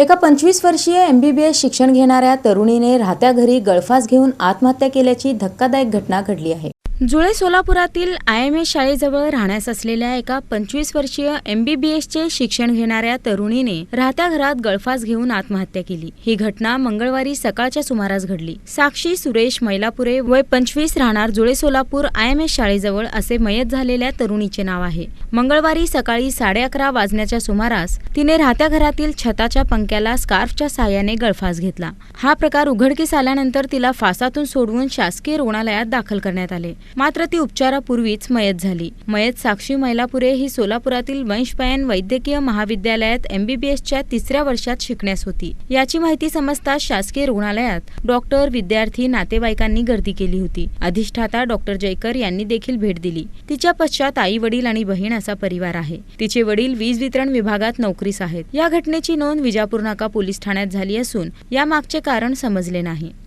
एका पंचवीस वर्षीय एम बी बी एस शिक्षण घेणाऱ्या तरुणीने राहत्या घरी गळफास घेऊन आत्महत्या केल्याची धक्कादायक घटना घडली आहे. जुळे सोलापुरातील आय एम एस शाळेजवळ राहण्यास असलेल्या एका पंचवीस वर्षीय एम बी बी एसचे शिक्षण घेणाऱ्या तरुणीने राहत्या घरात गळफास घेऊन आत्महत्या केली. ही घटना मंगळवारी सकाळच्या सुमारास घडली. साक्षी सुरेश मैलापुरे वय पंचवीस राहणार Jule Solapur I M S शाळेजवळ असे मयत झालेल्या तरुणीचे नाव आहे. मंगळवारी सकाळी साडे अकरा वाजण्याच्या सुमारास तिने राहत्या घरातील छताच्या पंख्याला स्कार्फच्या सहाय्याने गळफास घेतला. हा प्रकार उघडकीस आल्यानंतर तिला फासातून सोडवून शासकीय रुग्णालयात दाखल करण्यात आले. मात्र ती उपचारापूर्वीच मयत झाली. मयत साक्षी मैलापुरे ही सोलापुरातील वंशपायन वैद्यकीय महाविद्यालयात एमबीबीएसच्या तिसऱ्या वर्षात शिकण्यास होती. याची माहिती समजताच शासकीय रुग्णालयात डॉक्टर विद्यार्थी नातेवाईकांनी गर्दी केली होती. अधिष्ठाता डॉक्टर जयकर यांनी देखील भेट दिली. तिच्या पश्चात आई वडील आणि बहीण असा परिवार आहे. तिचे वडील वीज वितरण विभागात नोकरीस आहेत. या घटनेची नोंद विजापूर नाका पोलीस ठाण्यात झाली असून यामागचे कारण समजले नाही.